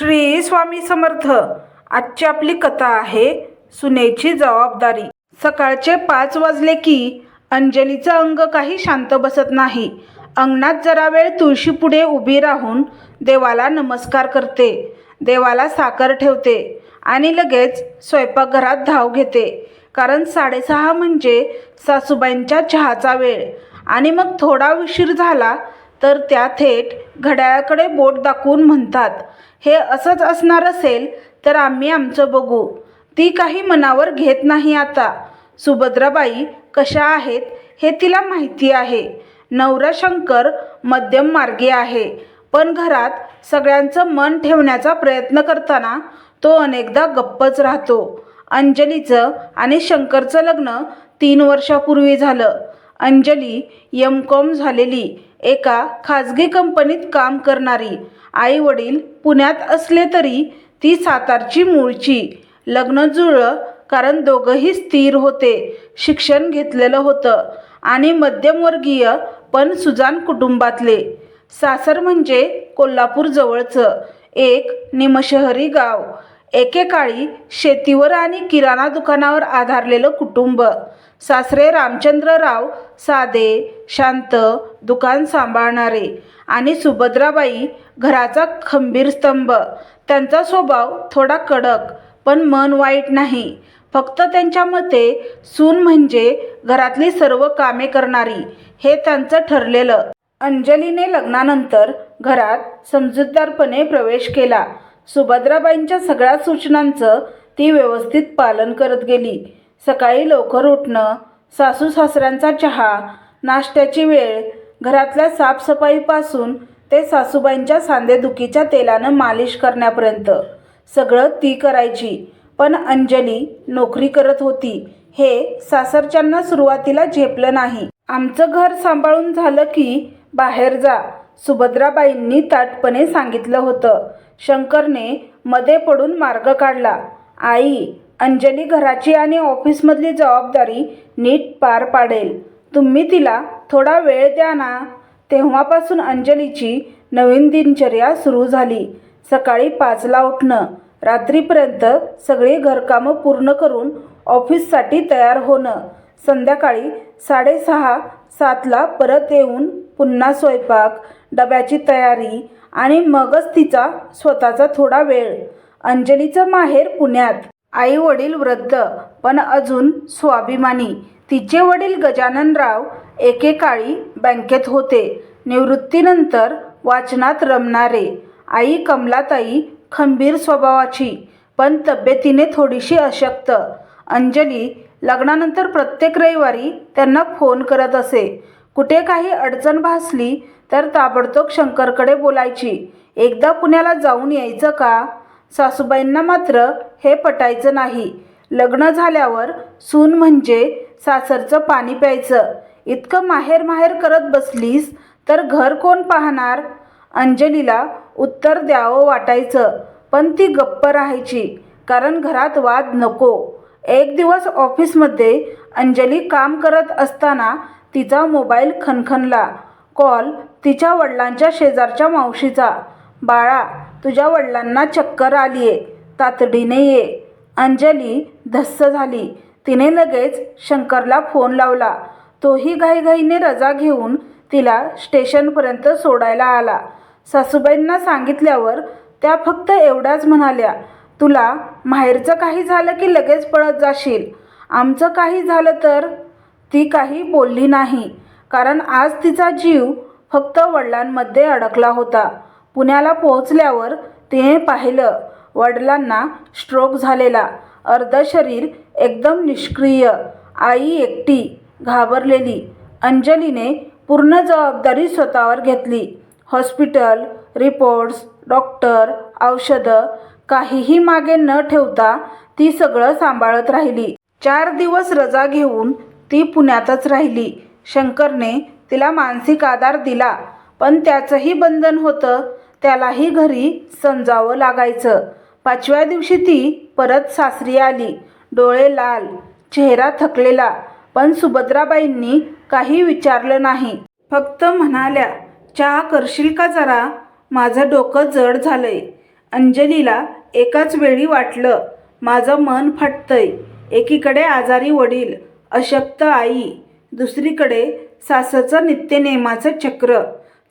श्री स्वामी समर्थ. आजची आपली कथा आहे सुनेची जबाबदारी. सकाळचे पाच वाजले की अंजलीचं अंग काही शांत बसत नाही. अंगणात जरा वेळ तुळशीपुढे उभी राहून देवाला नमस्कार करते. देवाला साखर ठेवते आणि लगेच स्वयंपाकघरात धाव घेते. कारण साडेसहा म्हणजे सासूबाईंच्या चहाचा वेळ. आणि मग थोडा उशीर झाला तर त्या थेट घड्याळाकडे बोट दाखवून म्हणतात हे असंच असणार असेल तर आम्ही आमचं बघू. ती काही मनावर घेत नाही आता. सुभद्राबाई कशा आहेत? हे तिला माहिती आहे. नवरा शंकर मध्यम मार्गी आहे. पण घरात सगळ्यांचं मन ठेवण्याचा प्रयत्न करताना तो अनेकदा गप्पच राहतो. अंजलीचं आणि शंकरचं लग्न तीन वर्षापूर्वी झालं. अंजली यम कॉम झालेली एका खाजगी कंपनीत काम करणारी. आई वडील पुण्यात असले तरी ती सातारची मूळची. लग्न जुळलं कारण दोघंही स्थिर होते. शिक्षण घेतलेलं होतं आणि मध्यमवर्गीय पण सुजान कुटुंबातले. सासर म्हणजे कोल्हापूर जवळचं एक निमशहरी गाव. एकेकाळी शेतीवर आणि किराणा दुकानावर आधारलेलं कुटुंब. सासरे रामचंद्रराव साधे शांत दुकान सांभाळणारे आणि सुभद्राबाई घराचा खंबीर स्तंभ. त्यांचा स्वभाव थोडा कडक पण मन वाईट नाही. फक्त त्यांच्या मते सून म्हणजे घरातली सर्व कामे करणारी. हे त्यांचं ठरलेलं. अंजलीने लग्नानंतर घरात समजूतदारपणे प्रवेश केला. सुभद्राबाईंच्या सगळ्या सूचनांचं ती व्यवस्थित पालन करत गेली. सकाळी लवकर उठणं सासू सासऱ्यांचा चहा नाश्त्याची वेळ घरातल्या साफसफाईपासून ते सासूबाईंच्या सांधेदुखीच्या तेलानं मालिश करण्यापर्यंत. सगळं ती करायची पण अंजली नोकरी करत होती. हे सासरच्यांना सुरुवातीला झेपलं नाही. आमचं घर सांभाळून झालं की बाहेर जा सुभद्राबाईंनी ताटपणे सांगितलं होतं. शंकरने मध्ये पडून मार्ग काढला. आई अंजली घराची आणि ऑफिसमधली जबाबदारी नीट पार पाडेल. तुम्ही तिला थोडा वेळ द्या ना. तेव्हापासून अंजलीची नवीन दिनचर्या सुरू झाली. सकाळी पाचला उठणं रात्रीपर्यंत सगळी घरकामं पूर्ण करून ऑफिससाठी तयार होणं संध्याकाळी साडेसहा सातला परत येऊन पुन्हा स्वयंपाक डब्याची तयारी आणि मगच तिचा स्वतःचा थोडा वेळ. अंजलीचं माहेर पुण्यात. आई वडील वृद्ध पण अजून स्वाभिमानी. तिचे वडील गजाननराव एकेकाळी बँकेत होते. निवृत्तीनंतर वाचनात रमणारे. आई कमलाताई खंबीर स्वभावाची पण तब्येतीने थोडीशी अशक्त. अंजली लग्नानंतर प्रत्येक रविवारी त्यांना फोन करत असे. कुठे काही अडचण भासली तर ताबडतोब शंकरकडे बोलायची. एकदा पुण्याला जाऊन यायचं का? सासूबाईंना मात्र हे पटायचं नाही. लग्न झाल्यावर सून म्हणजे सासरचं पाणी प्यायचं. इतकं माहेर माहेर करत बसलीस तर घर कोण पाहणार? अंजलीला उत्तर द्यावं वाटायचं पण ती गप्प राहायची कारण घरात वाद नको. एक दिवस ऑफिसमध्ये अंजली काम करत असताना तिचा मोबाईल खनखनला कॉल तिच्या वडिलांच्या शेजारच्या मावशीचा. बाळा तुझ्या वडिलांना चक्कर आली आहे तातडीने ये. अंजली धस्स झाली. तिने लगेच शंकरला फोन लावला. तोही घाईघाईने रजा घेऊन तिला स्टेशनपर्यंत सोडायला आला. सासूबाईंना सांगितल्यावर त्या फक्त एवढ्याच म्हणाल्या तुला माहेरचं काही झालं की लगेच पळत जाशील. आमचं काही झालं तर ती काही बोलली नाही. कारण आज तिचा जीव फक्त वडिलांमध्ये अडकला होता. पुण्याला पोहोचल्यावर तिने पाहिलं वडिलांना स्ट्रोक झालेला. अर्ध शरीर एकदम निष्क्रिय. आई एकटी घाबरलेली. अंजलीने पूर्ण जबाबदारी स्वतःवर घेतली. हॉस्पिटल रिपोर्ट्स डॉक्टर औषधं काहीही मागे न ठेवता ती सगळं सांभाळत राहिली. चार दिवस रजा घेऊन ती पुण्यातच राहिली. शंकरने तिला मानसिक आधार दिला पण त्याचंही बंधन होतं. त्यालाही घरी समजावं लागायचं. पाचव्या दिवशी ती परत सासरी आली. डोळे लाल चेहरा थकलेला पण सुभद्राबाईंनी काही विचारलं नाही. फक्त म्हणाल्या चहा करशील का जरा? माझं डोकं जड झालंय अंजलीला एकाच वेळी वाटलं माझं मन फाटतंय. एकीकडे आजारी वडील अशक्त आई दुसरीकडे सासचं नित्यनेमाचं चक्र.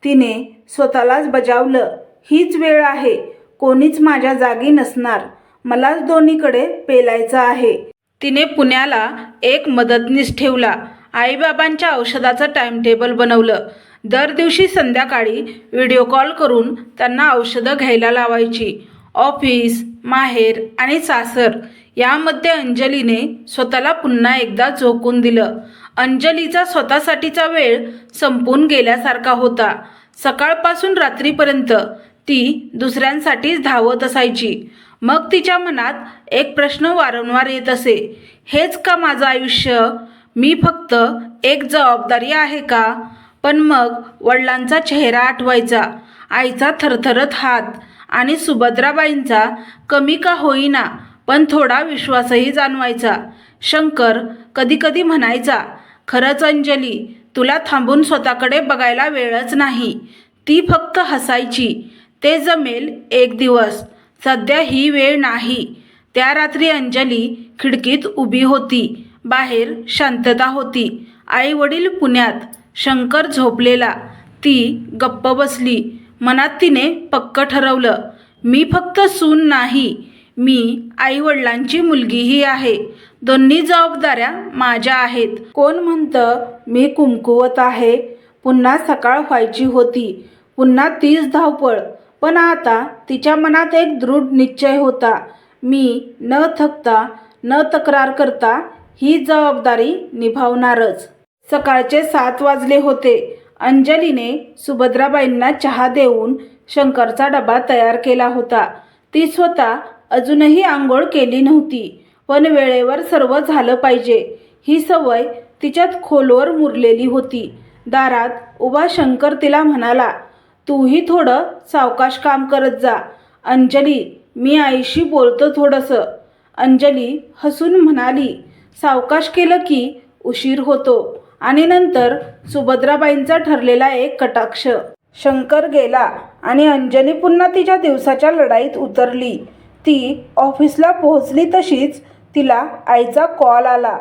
तिने स्वतःलाच बजावलं. हीच वेळ आहे. कोणीच माझ्या जागी नसणार. मलाच दोन्हीकडे पेलायचं आहे. तिने पुण्याला एक मदतनीस ठेवला. आईबाबांच्या औषधाचं टाइमटेबल बनवलं. दर दिवशी संध्याकाळी व्हिडिओ कॉल करून त्यांना औषधं घ्यायला लावायची. ऑफिस माहेर आणि सासर यामध्ये अंजलीने स्वतःला पुन्हा एकदा झोकून दिलं. अंजलीचा स्वतःसाठीचा वेळ संपून गेल्यासारखा होता. सकाळपासून रात्रीपर्यंत ती दुसऱ्यांसाठीच धावत असायची. मग तिच्या मनात एक प्रश्न वारंवार येत असे. हेच का माझं आयुष्य? मी फक्त एक जबाबदारी आहे का पण मग वडिलांचा चेहरा आठवायचा. आईचा थरथरत हात आणि सुभद्राबाईंचा कमी का होईना पण थोडा विश्वासही जाणवायचा. शंकर कधीकधी म्हणायचा खरंच अंजली तुला थांबून स्वतःकडे बघायला वेळच नाही. ती फक्त हसायची. ते जमेल एक दिवस. सध्या ही वेळ नाही. त्या रात्री अंजली खिडकीत उभी होती. बाहेर शांतता होती. आई वडील पुण्यात. शंकर झोपलेला. ती गप्प बसली. मनात तिने पक्क ठरवलं. मी फक्त सून नाही. मी आईवडिलांची मुलगीही आहे. दोन्ही जबाबदाऱ्या माझ्या आहेत. कोण म्हणतं मी कुमकुवत आहे. पुन्हा सकाळ व्हायची होती. पुन्हा तीच धावपळ. पण आता तिच्या मनात एक दृढ निश्चय होता. मी न थकता न तक्रार करता ही जबाबदारी निभावणारच. सकाळचे सात वाजले होते. अंजलीने सुभद्राबाईंना चहा देऊन शंकरचा डबा तयार केला होता. ती स्वतः अजूनही आंघोळ केली नव्हती. पण वेळेवर सर्व झालं पाहिजे. ही सवय तिच्यात खोलवर मुरलेली होती. दारात उभा शंकर तिला म्हणाला तूही थोडं सावकाश काम करत जा. अंजली मी आईशी बोलतो थोडंसं. अंजली हसून म्हणाली सावकाश केलं की उशीर होतो आणि नंतर सुभद्राबाईंचा ठरलेला एक कटाक्ष. शंकर गेला आणि अंजली पुन्हा तिच्या दिवसाच्या लढाईत उतरली. ती ऑफिसला पोहोचली तशीच तिला आईचा कॉल आला.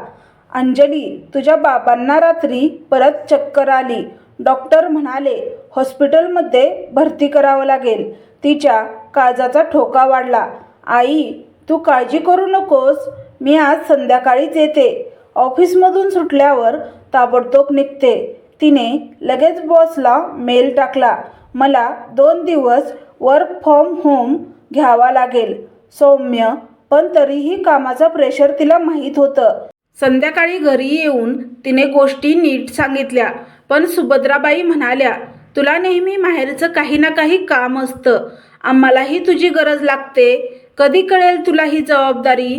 अंजली तुझ्या बाबांना रात्री परत चक्कर आली. डॉक्टर म्हणाले हॉस्पिटलमध्ये भरती करावं लागेल. तिच्या काळजाचा ठोका वाढला. आई तू काळजी करू नकोस. मी आज संध्याकाळीच येते. ऑफिसमधून सुटल्यावर ताबडतोब निघते. तिने लगेच बॉसला मेल टाकला. मला दोन दिवस वर्क फ्रॉम होम घ्यावा लागेल. सौम्य पण तरीही कामाचा प्रेशर तिला माहीत होतं. संध्याकाळी घरी येऊन तिने गोष्टी नीट सांगितल्या. पण सुभद्राबाई म्हणाल्या तुला नेहमी माहेरचं काही ना काही काम असतं. आम्हालाही तुझी गरज लागते. कधी कळेल तुला ही जबाबदारी?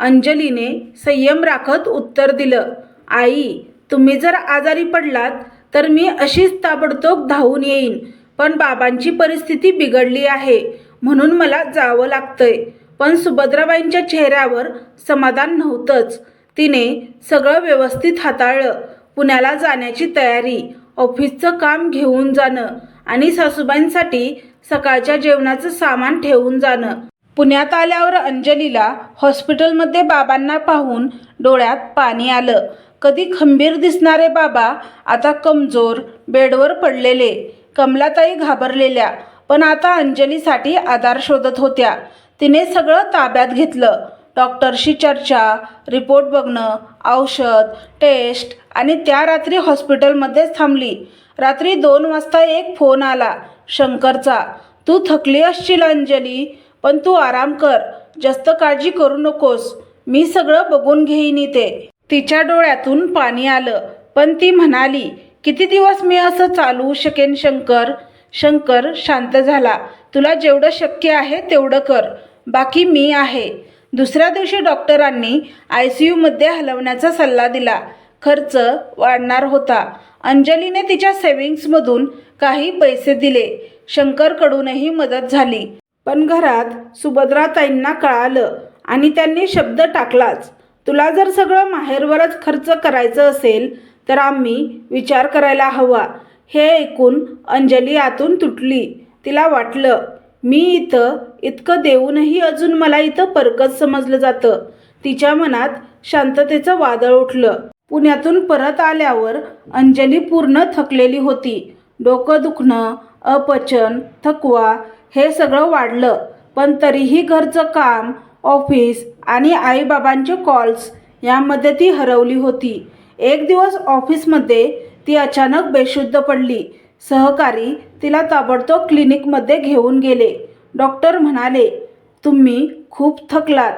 अंजलीने संयम राखत उत्तर दिलं आई तुम्ही जर आजारी पडलात तर मी अशीच ताबडतोब धावून येईन. पण बाबांची परिस्थिती बिघडली आहे म्हणून मला जावं लागतंय. पण सुभद्राबाईंच्या चेहऱ्यावर समाधान नव्हतंच. तिने सगळं व्यवस्थित हाताळलं. पुण्याला जाण्याची तयारी ऑफिसचं काम घेऊन जाणं आणि सासूबाईंसाठी सकाळच्या जेवणाचं सामान ठेवून जाणं. पुण्यात आल्यावर अंजलीला हॉस्पिटलमध्ये बाबांना पाहून डोळ्यात पाणी आलं. कधी खंबीर दिसणारे बाबा आता कमजोर बेडवर पडलेले कमलाताई घाबरलेल्या पण आता अंजलीसाठी आधार शोधत होत्या. तिने सगळं ताब्यात घेतलं. डॉक्टरशी चर्चा रिपोर्ट बघणं औषध टेस्ट आणि त्या रात्री हॉस्पिटलमध्येच थांबली. रात्री दोन वाजता एक फोन आला. शंकरचा तू थकली असशील अंजली पण तू आराम कर. जास्त काळजी करू नकोस. मी सगळं बघून घेईन इथे. तिच्या डोळ्यातून पाणी आलं. पण ती म्हणाली किती दिवस मी असं चालवू शकेन शंकर? शंकर शांत झाला. तुला जेवढं शक्य आहे तेवढं कर. बाकी मी आहे. दुसऱ्या दिवशी डॉक्टरांनी आय सी यूमध्ये हलवण्याचा सल्ला दिला. खर्च वाढणार होता. अंजलीने तिच्या सेव्हिंग्समधून काही पैसे दिले. शंकरकडूनही मदत झाली. पण घरात सुभद्राताईंना कळालं आणि त्यांनी शब्द टाकलाच. तुला जर सगळं माहेरवरच खर्च करायचं असेल तर आम्ही विचार करायला हवा. हे ऐकून अंजली आतून तुटली. तिला वाटलं मी इथं इतकं देऊनही अजून मला इथं परकत समजलं जातं. तिच्या मनात शांततेचं वादळ उठलं. पुण्यातून परत आल्यावर अंजली पूर्ण थकलेली होती. डोकं दुखणं अपचन थकवा हे सगळं वाढलं. पण तरीही घरचं काम ऑफिस आणि आईबाबांचे कॉल्स यामध्ये ती हरवली होती. एक दिवस ऑफिसमध्ये ती अचानक बेशुद्ध पडली. सहकारी तिला ताबडतोब क्लिनिकमध्ये घेऊन गेले. डॉक्टर म्हणाले तुम्ही खूप थकलात.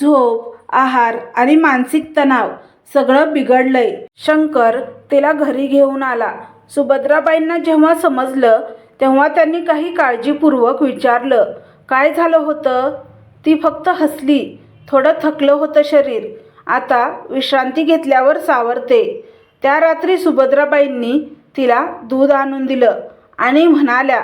झोप आहार आणि मानसिक तणाव सगळं बिघडलंय. शंकर तिला घरी घेऊन आला. सुभद्राबाईंना जेव्हा समजलं तेव्हा त्यांनी काही काळजीपूर्वक विचारलं काय झालं होतं? ती फक्त हसली. थोडं थकलं होतं शरीर. आता विश्रांती घेतल्यावर सावरते. त्या रात्री सुभद्राबाईंनी तिला दूध आणून दिलं आणि म्हणाल्या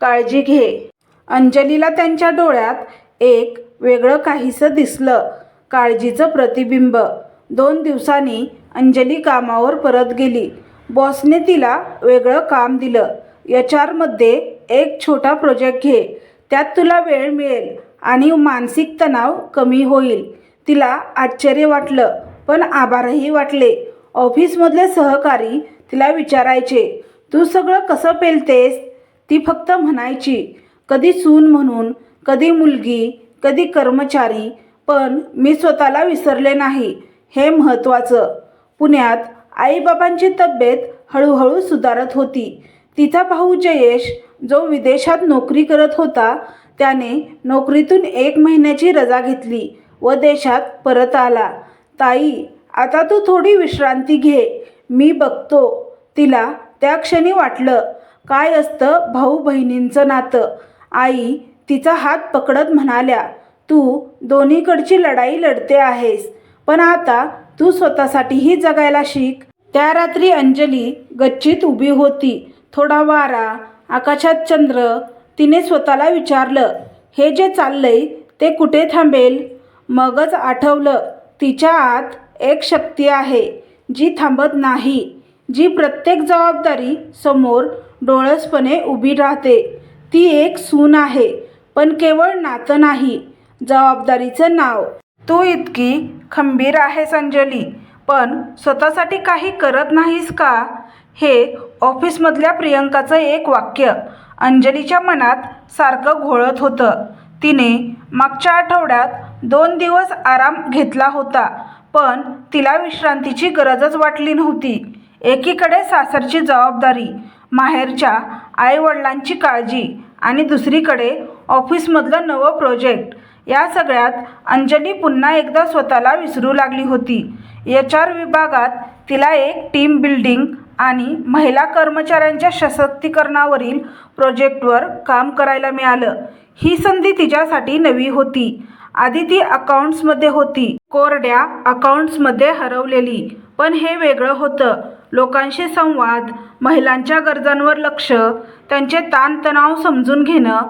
काळजी घे. अंजलीला त्यांच्या डोळ्यात एक वेगळं काहीसं दिसलं काळजीचं प्रतिबिंब. दोन दिवसांनी अंजली कामावर परत गेली. बॉसने तिला वेगळं काम दिलं. एच आरमध्ये एक छोटा प्रोजेक्ट घे. त्यात तुला वेळ मिळेल आणि मानसिक तणाव कमी होईल. तिला आश्चर्य वाटलं पण आभारही वाटले. ऑफिसमधले सहकारी तिला विचारायचे तू सगळं कसं पेलतेस? ती फक्त म्हणायची कधी सून म्हणून कधी मुलगी कधी कर्मचारी पण मी स्वतःला विसरले नाही. हे महत्त्वाचं. पुण्यात आईबाबांची तब्येत हळूहळू सुधारत होती. तिचा भाऊ जयेश जो विदेशात नोकरी करत होता त्याने नोकरीतून एक महिन्याची रजा घेतली व देशात परत आला. ताई आता तू थोडी विश्रांती घे. मी बघतो. तिला त्या क्षणी वाटलं काय असतं भाऊ बहिणींचं नातं? आई तिचा हात पकडत म्हणाल्या तू दोन्हीकडची लढाई लढते आहेस पण आता तू स्वतःसाठीही जगायला शिक. त्या रात्री अंजली गच्चीत उभी होती. थोडा वारा आकाशात चंद्र तिने स्वतःला विचारलं हे जे चाललंय ते कुठे थांबेल? मगच आठवलं तिच्या आत एक शक्ती आहे. जी थांबत नाही जी प्रत्येक जबाबदारी समोर डोळसपणे उभी राहते. ती एक सून आहे पण केवळ नातं नाही जबाबदारीचं नाव. तू इतकी खंबीर आहेस अंजली पण स्वतःसाठी काही करत नाहीस का? हे ऑफिसमधल्या प्रियंकाचं एक वाक्य. अंजलीच्या मनात सारखं घोळत होतं. तिने मागच्या आठवड्यात दोन दिवस आराम घेतला होता. पण तिला विश्रांतीची गरजच वाटली नव्हती. एकीकडे सासरची जबाबदारी माहेरच्या आईवडिलांची काळजी आणि दुसरीकडे ऑफिसमधलं नवं प्रोजेक्ट या सगळ्यात अंजली पुन्हा एकदा स्वतःला विसरू लागली होती. एच आर विभागात तिला एक टीम बिल्डिंग आणि महिला कर्मचाऱ्यांच्या सशक्तीकरणावरील प्रोजेक्टवर काम करायला मिळालं. ही संधी तिच्यासाठी नवी होती. आधी ती अकाउंट्समध्ये होती. कोरड्या अकाउंट्समध्ये हरवलेली. पण हे वेगळं होतं. लोकांशी संवाद महिलांच्या गरजांवर लक्ष त्यांचे ताणतणाव समजून घेणं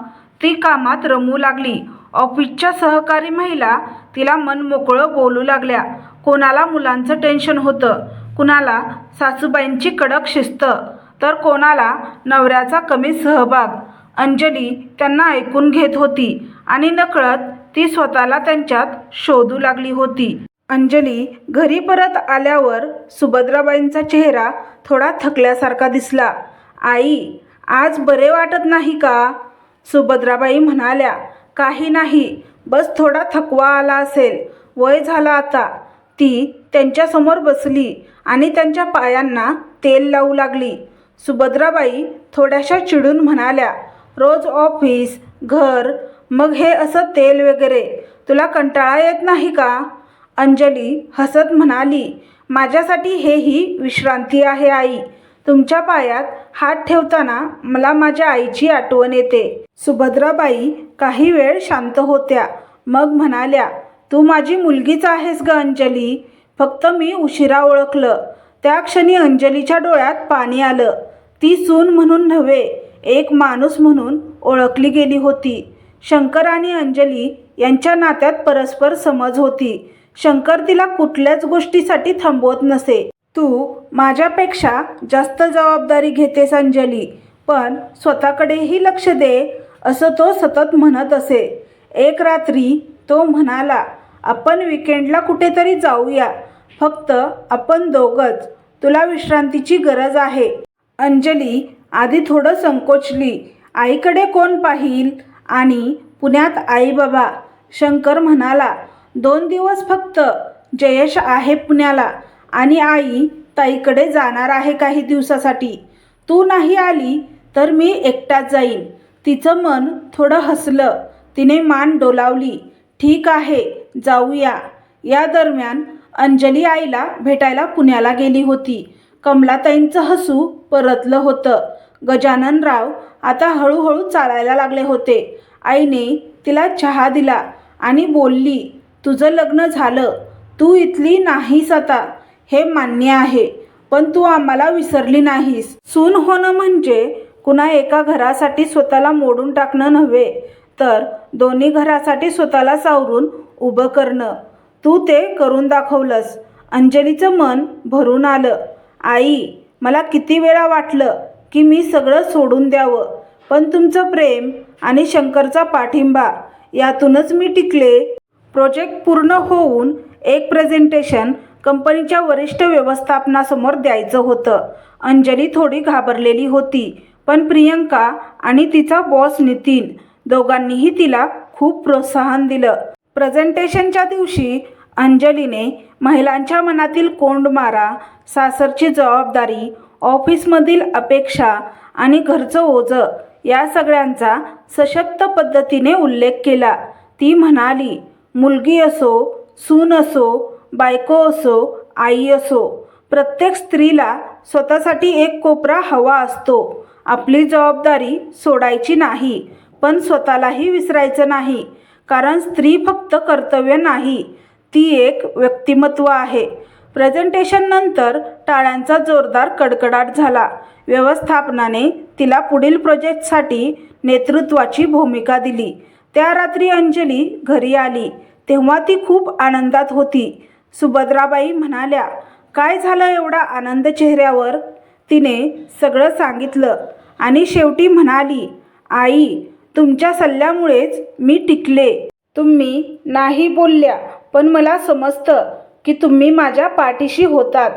ती कामात रमू लागली. ऑफिसच्या सहकारी महिला तिला मन मोकळं बोलू लागल्या. कोणाला मुलांचं टेन्शन होतं? कुणाला सासूबाईंची कडक शिस्त? तर कोणाला नवऱ्याचा कमी सहभाग? अंजली त्यांना ऐकून घेत होती आणि नकळत ती स्वतःला त्यांच्यात शोधू लागली होती. अंजली घरी परत आल्यावर सुभद्राबाईंचा चेहरा थोडा थकल्यासारखा दिसला. आई आज बरे वाटत नाही का? सुभद्राबाई म्हणाल्या. काही नाही बस थोडा थकवा आला असेल. वय झाला आता. ती त्यांच्यासमोर बसली आणि त्यांच्या पायांना तेल लावू लागली. सुभद्राबाई थोड्याशा चिडून म्हणाल्या रोज ऑफिस घर मग हे असं तेल वगैरे. तुला कंटाळा येत नाही का? अंजली हसत म्हणाली. माझ्यासाठी हेही विश्रांती आहे आई. तुमच्या पायात हात ठेवताना मला माझ्या आईची आठवण येते. सुभद्राबाई काही वेळ शांत होत्या. मग म्हणाल्या तू माझी मुलगीच आहेस ग अंजली. फक्त मी उशिरा ओळखलं. त्या क्षणी अंजलीच्या डोळ्यात पाणी आलं. ती सून म्हणून नव्हे एक माणूस म्हणून ओळखली गेली होती. शंकर आणि अंजली यांच्या नात्यात परस्पर समज होती. शंकर तिला कुठल्याच गोष्टीसाठी थांबवत नसे. तू माझ्यापेक्षा जास्त जबाबदारी घेतेस अंजली पण स्वतःकडेही लक्ष दे असं तो सतत म्हणत असे. एक रात्री तो म्हणाला आपण विकेंडला कुठेतरी जाऊया. फक्त आपण दोघंच. तुला विश्रांतीची गरज आहे. अंजली आधी थोडं संकोचली. आईकडे कोण पाहील? आणि पुण्यात आई बाबा शंकर म्हणाला दोन दिवस फक्त जयेश आहे पुण्याला आणि आई ताईकडे जाणार आहे काही दिवसासाठी. तू नाही आली तर मी एकटाच जाईन. तिचं मन थोडं हसलं. तिने मान डोलावली. ठीक आहे जाऊया. या दरम्यान अंजली आईला भेटायला पुण्याला गेली होती. कमलाताईंचं हसू परतलं होतं. गजाननराव आता हळूहळू चालायला लागले होते. आईने तिला चहा दिला आणि बोलली तुझं लग्न झालं. तू इथली नाहीस आता. हे मान्य आहे पण तू आम्हाला विसरली नाहीस. सून होणं म्हणजे कुणा एका घरासाठी स्वतःला मोडून टाकणं नव्हे तर दोन्ही घरासाठी स्वतःला सावरून उभं करणं. तू ते करून दाखवलंस. अंजलीचं मन भरून आलं. आई मला किती वेळा वाटलं की मी सगळं सोडून द्यावं. पण तुमचं प्रेम आणि शंकरचा पाठिंबा यातूनच मी टिकले. प्रोजेक्ट पूर्ण होऊन एक प्रेझेंटेशन कंपनीच्या वरिष्ठ व्यवस्थापनासमोर द्यायचं होतं. अंजली थोडी घाबरलेली होती पण प्रियंका आणि तिचा बॉस नितीन दोघांनीही तिला खूप प्रोत्साहन दिलं. प्रेझेंटेशनच्या दिवशी अंजलीने महिलांच्या मनातील कोंडमारा सासरची जबाबदारी ऑफिसमधील अपेक्षा आणि घरचं ओझं या सगळ्यांचा सशक्त पद्धतीने उल्लेख केला. ती म्हणाली मुलगी असो सून असो बायको असो आई असो प्रत्येक स्त्रीला स्वतःसाठी एक कोपरा हवा असतो. आपली जबाबदारी सोडायची नाही पण स्वतःलाही विसरायचं नाही कारण स्त्री फक्त कर्तव्य नाही ती एक व्यक्तिमत्व आहे. प्रेझेंटेशननंतर टाळ्यांचा जोरदार कडकडाट झाला. व्यवस्थापनाने तिला पुढील प्रोजेक्टसाठी नेतृत्वाची भूमिका दिली. त्या रात्री अंजली घरी आली. तेव्हा ती खूप आनंदात होती. सुभद्राबाई म्हणाल्या काय झालं एवढा आनंद चेहऱ्यावर? तिने सगळं सांगितलं आणि शेवटी म्हणाली आई तुमच्या सल्ल्यामुळेच मी टिकले. तुम्ही नाही बोलल्या पण मला समजतं की तुम्ही माझ्या पाठीशी होतात.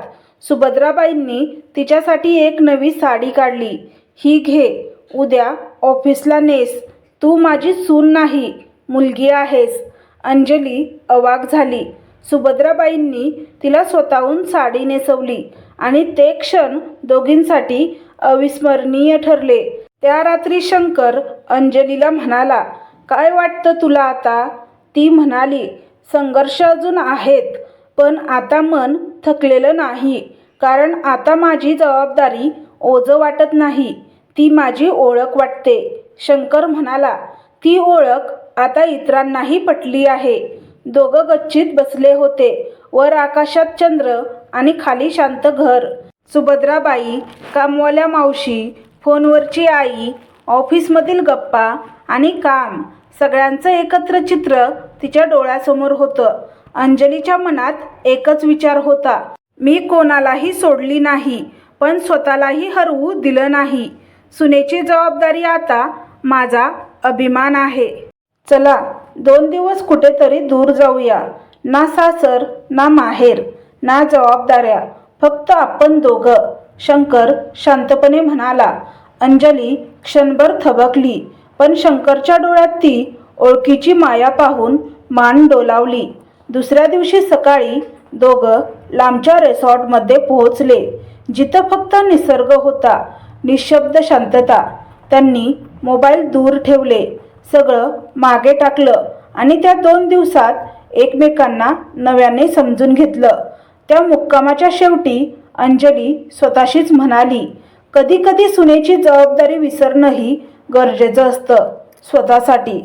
सुभद्राबाईंनी तिच्यासाठी एक नवी साडी काढली. ही घे. उद्या ऑफिसला नेस. तू माझी सून नाही. मुलगी आहेस. अंजली अवाक झाली. सुभद्राबाईंनी तिला स्वतःहून साडी नेसवली आणि ते क्षण दोघींसाठी अविस्मरणीय ठरले. त्या रात्री शंकर अंजलीला म्हणाला काय वाटतं तुला आता? ती म्हणाली संघर्ष अजून आहेत. पण आता मन थकलेलं नाही. कारण आता माझी जबाबदारी ओझं वाटत नाही. ती माझी ओळख वाटते. शंकर म्हणाला ती ओळख आता इतरांनाही पटली आहे. दोघं गच्चीत बसले होते. वर आकाशात चंद्र आणि खाली शांत घर. सुभद्राबाई कामवाल्या मावशी फोनवरची आई ऑफिसमधील गप्पा आणि काम. सगळ्यांचं एकत्र चित्र तिच्या डोळ्यासमोर होतं. अंजलीच्या मनात एकच विचार होता. मी कोणालाही सोडली नाही पण स्वतःलाही हरवू दिलं नाही. सुनेची जबाबदारी आता माझा अभिमान आहे. चला दोन दिवस कुठेतरी दूर जाऊया. ना सासर ना माहेर ना जबाबदाऱ्या. फक्त आपण दोघं. शंकर शांतपणे म्हणाला अंजली क्षणभर थबकली पण शंकरच्या डोळ्यात ती ओळखीची माया पाहून मान डोलावली. दुसऱ्या दिवशी सकाळी दोघं लांबच्या रेसॉर्टमध्ये पोहोचले जिथं फक्त निसर्ग होता निशब्द शांतता. त्यांनी मोबाईल दूर ठेवले सगळं मागे टाकलं आणि त्या दोन दिवसात एकमेकांना नव्याने समजून घेतलं. त्या मुक्कामाच्या शेवटी अंजली स्वतःशीच म्हणाली कधी कधी सुनेची जबाबदारी विसरणंही गरजेचं असतं स्वतःसाठी.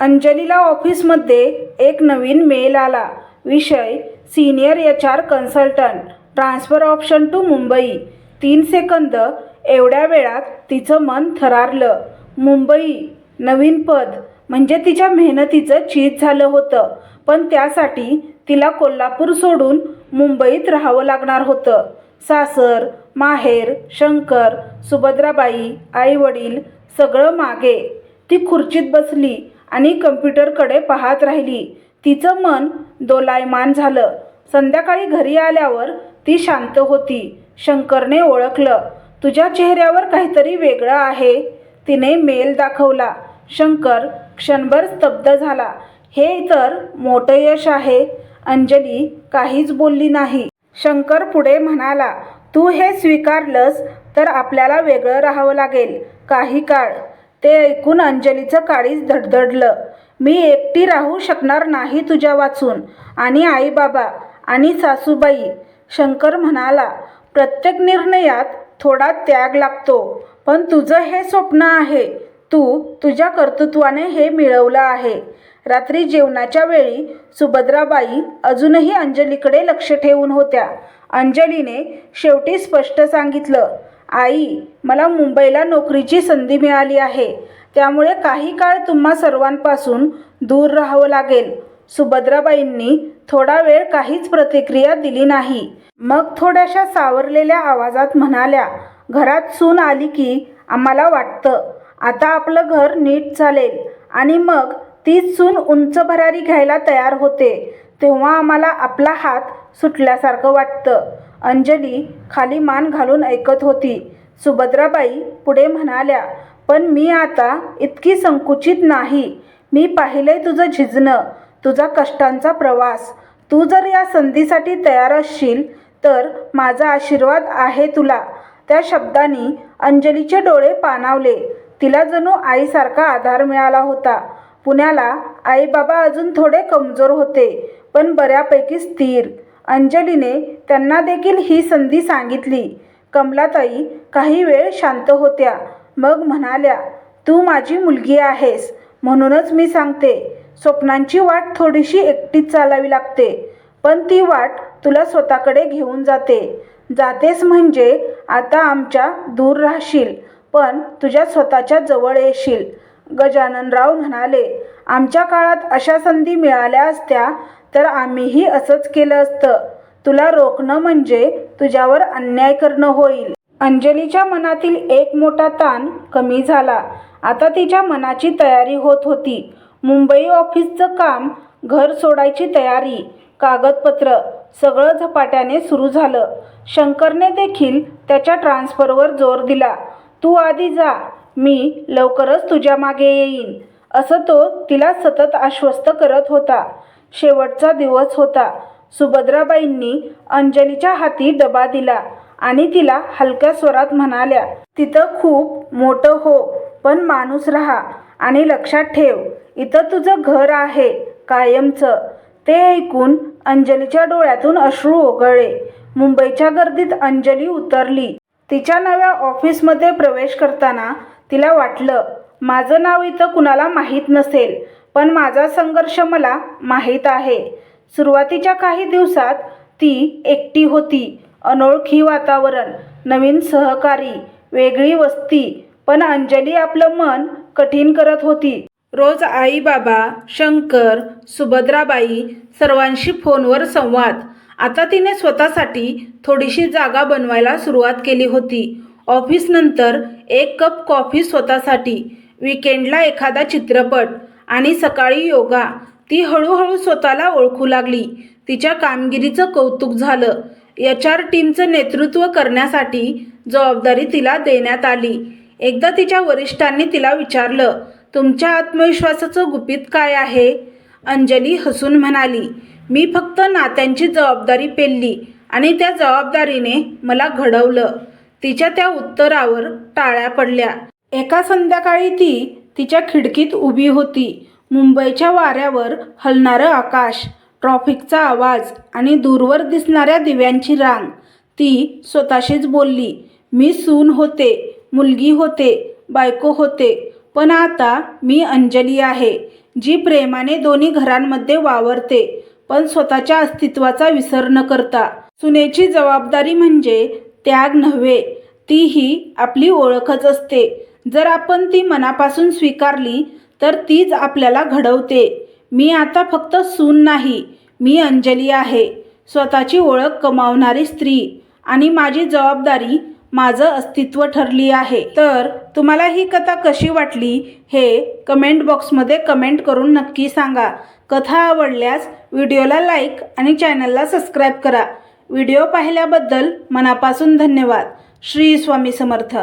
अंजलीला ऑफिसमध्ये एक नवीन मेल आला. विषय senior H R consultant transfer option to Mumbai. तीन सेकंद एवढ्या वेळात तिचं मन थरारलं. मुंबई नवीन पद. म्हणजे तिच्या मेहनतीचं चीज झालं होतं. पण त्यासाठी तिला कोल्हापूर सोडून मुंबईत राहावं लागणार होतं. सासर माहेर शंकर सुभद्राबाई आईवडील सगळं मागे. ती खुर्चीत बसली. आणि कम्प्युटरकडे पाहत राहिली. तिचं मन दोलायमान झालं. संध्याकाळी घरी आल्यावर ती शांत होती. शंकरने ओळखलं तुझ्या चेहऱ्यावर काहीतरी वेगळं आहे. तिने मेल दाखवला. शंकर क्षणभर स्तब्ध झाला. हे तर मोठं यश आहे. अंजली काहीच बोलली नाही. शंकर पुढे म्हणाला तू हे स्वीकारलंस तर आपल्याला वेगळं राहावं लागेल. काही काळ ते ऐकून अंजलीचं काळीच धडधडलं. मी एकटी राहू शकणार नाही तुझ्या वाचून. आणि आई बाबा आणि सासूबाई शंकर म्हणाला. प्रत्येक निर्णयात थोडा त्याग लागतो. पण तुझं हे स्वप्न आहे. तू तुझ्या कर्तृत्वाने हे मिळवलं आहे. रात्री जेवणाच्या वेळी सुभद्राबाई अजूनही अंजलीकडे लक्ष ठेवून होत्या. अंजलीने शेवटी स्पष्ट सांगितलं. आई मला मुंबईला नोकरीची संधी मिळाली आहे. त्यामुळे काही काळ तुम्हा सर्वांपासून दूर राहावं लागेल. सुभद्राबाईंनी थोडा वेळ काहीच प्रतिक्रिया दिली नाही. मग थोड्याशा सावरलेल्या आवाजात म्हणाल्या घरात सून आली की आम्हाला वाटतं. आता आपलं घर नीट चालेल. आणि मग तीच सून उंच भरारी घ्यायला तयार होते तेव्हा आम्हाला आपला हात सुटल्यासारखं वाटतं. अंजली खाली मान घालून ऐकत होती. सुभद्राबाई पुढे म्हणाल्या पण मी आता इतकी संकुचित नाही. मी पाहिलंय तुझं झिजणं तुझा कष्टांचा प्रवास. तू जर या संधीसाठी तयार असशील तर माझा आशीर्वाद आहे तुला. त्या शब्दांनी अंजलीचे डोळे पाणावले. तिला जणू आईसारखा आधार मिळाला होता. पुण्याला आई बाबा अजून थोडे कमजोर होते पण बऱ्यापैकी स्थिर. अंजलीने त्यांना देखील ही संधी सांगितली. कमलाताई काही वेळ शांत होत्या. मग म्हणाल्या तू माझी मुलगी आहेस. म्हणूनच मी सांगते स्वप्नांची वाट थोडीशी एकटीच चालावी लागते. पण ती वाट तुला स्वतःकडे घेऊन जाते. जातेस म्हणजे आता आमच्या दूर राहशील पण तुझ्या स्वतःच्या जवळ येशील गजाननराव म्हणाले आमच्या काळात अशा संधी मिळाल्या असत्या तर आम्हीही असंच केलं असतं. तुला रोखणं म्हणजे तुझ्यावर अन्याय करणं होईल. अंजलीच्या मनातील एक मोठा ताण कमी झाला. आता तिच्या मनाची तयारी होत होती. मुंबई ऑफिसचं काम घर सोडायची तयारी कागदपत्र सगळं झपाट्याने सुरू झालं. शंकरने देखील त्याच्या ट्रान्सफरवर जोर दिला. तू आधी जा. मी लवकरच तुझ्या मागे येईन. असं तो तिला सतत आश्वस्त करत होता. शेवटचा दिवस होता. सुभद्राबाईंनी अंजलीच्या हाती डबा दिला आणि तिला हलक्या स्वरात म्हणाल्या तिथं खूप मोठं हो पण माणूस राहा आणि लक्षात ठेव इथं तुझं घर आहे कायमचं ते ऐकून अंजलीच्या डोळ्यातून अश्रू ओघळले. मुंबईच्या गर्दीत अंजली उतरली. तिच्या नव्या ऑफिसमध्ये प्रवेश करताना तिला वाटलं माझं नाव इथं कुणाला माहीत नसेल पण माझा संघर्ष मला माहीत आहे. सुरुवातीच्या काही दिवसात ती एकटी होती. अनोळखी वातावरण नवीन सहकारी वेगळी वस्ती पण अंजली आपलं मन कठीण करत होती. रोज आई बाबा शंकर सुभद्राबाई सर्वांशी फोनवर संवाद. आता तिने स्वतःसाठी थोडीशी जागा बनवायला सुरुवात केली होती. ऑफिसनंतर एक कप कॉफी स्वतःसाठी विकेंडला एखादा चित्रपट आणि सकाळी योगा. ती हळूहळू स्वतःला ओळखू लागली. तिच्या कामगिरीचं कौतुक झालं. एच आर टीमचं नेतृत्व करण्यासाठी जबाबदारी तिला देण्यात आली. एकदा तिच्या वरिष्ठांनी तिला विचारलं तुमच्या आत्मविश्वासाचं गुपित काय आहे? अंजली हसून म्हणाली मी फक्त नात्यांची जबाबदारी पेलली आणि त्या जबाबदारीने मला घडवलं. तिच्या त्या उत्तरावर टाळ्या पडल्या. एका संध्याकाळी ती तिच्या खिडकीत उभी होती. मुंबईच्या वाऱ्यावर हलणारं आकाश ट्रॉफिकचा आवाज आणि दूरवर दिसणाऱ्या दिव्यांची रांग. ती स्वतःशीच बोलली मी सून होते मुलगी होते बायको होते पण आता मी अंजली आहे जी प्रेमाने दोन्ही घरांमध्ये वावरते पण स्वतःच्या अस्तित्वाचा विसर न करता. सुनेची जबाबदारी म्हणजे त्याग नव्हे तीही आपली ओळखच असते. जर आपण ती मनापासून स्वीकारली तर तीच आपल्याला घडवते. मी आता फक्त सून नाही मी अंजली आहे. स्वतःची ओळख कमावणारी स्त्री आणि माझी जबाबदारी माझं अस्तित्व ठरली आहे. तर तुम्हाला ही कथा कशी वाटली हे कमेंट बॉक्समध्ये कमेंट करून नक्की सांगा. कथा आवडल्यास व्हिडिओला लाईक आणि चॅनलला सबस्क्राईब करा. व्हिडिओ पाहिल्याबद्दल मनापासून धन्यवाद. श्री स्वामी समर्थ.